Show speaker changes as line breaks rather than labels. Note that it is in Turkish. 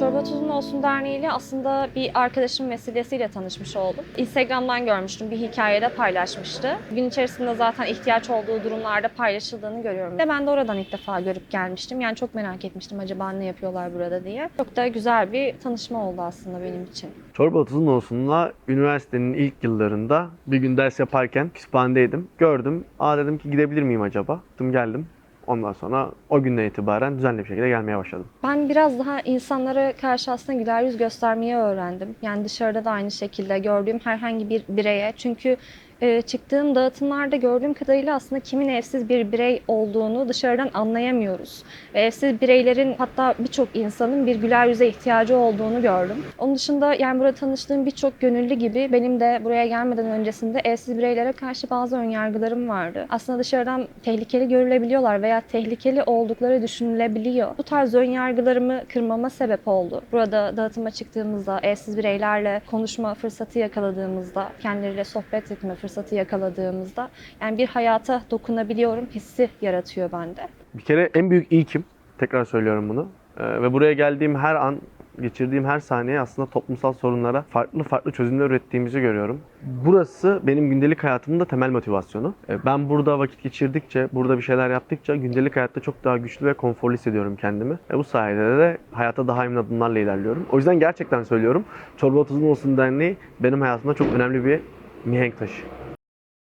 Çorba Tuzun Olsun Derneği ile aslında bir arkadaşım vesilesiyle tanışmış oldum. Instagram'dan görmüştüm, bir hikayede paylaşmıştı. Gün içerisinde zaten ihtiyaç olduğu durumlarda paylaşıldığını görüyorum. Ve ben de oradan ilk defa görüp gelmiştim. Yani çok merak etmiştim acaba ne yapıyorlar burada diye. Çok da güzel bir tanışma oldu aslında benim için.
Çorba Tuzun Olsun'la üniversitenin ilk yıllarında bir gün ders yaparken kütüphanedeydim. Gördüm. Aa dedim ki gidebilir miyim acaba? Gittim geldim. Ondan sonra o günden itibaren düzenli bir şekilde gelmeye başladım.
Ben biraz daha insanlara karşı aslında güler yüz göstermeyi öğrendim. Yani dışarıda da aynı şekilde gördüğüm herhangi bir bireye. Çünkü e, çıktığım dağıtımlarda gördüğüm kadarıyla aslında kimin evsiz bir birey olduğunu dışarıdan anlayamıyoruz. Ve evsiz bireylerin hatta birçok insanın bir güler yüze ihtiyacı olduğunu gördüm. Onun dışında yani burada tanıştığım birçok gönüllü gibi benim de buraya gelmeden öncesinde evsiz bireylere karşı bazı önyargılarım vardı. Aslında dışarıdan tehlikeli görülebiliyorlar veya tehlikeli oldukları düşünülebiliyor. Bu tarz önyargılarımı kırmama sebep oldu. Burada dağıtıma çıktığımızda, evsiz bireylerle konuşma fırsatı yakaladığımızda, kendileriyle sohbet etme fırsatı yakaladığımızda yani bir hayata dokunabiliyorum hissi yaratıyor bende.
Bir kere en büyük ilkim, tekrar söylüyorum bunu. Ee, ve buraya geldiğim her an, geçirdiğim her saniye aslında toplumsal sorunlara farklı farklı çözümler ürettiğimizi görüyorum. Burası benim gündelik hayatımın da temel motivasyonu. Ee, ben burada vakit geçirdikçe, burada bir şeyler yaptıkça gündelik hayatta çok daha güçlü ve konforlu hissediyorum kendimi. Ve bu sayede de hayata daha emin adımlarla ilerliyorum. O yüzden gerçekten söylüyorum. Çorba Tuzun Olsun Derneği benim hayatımda çok önemli bir mihenk taşı.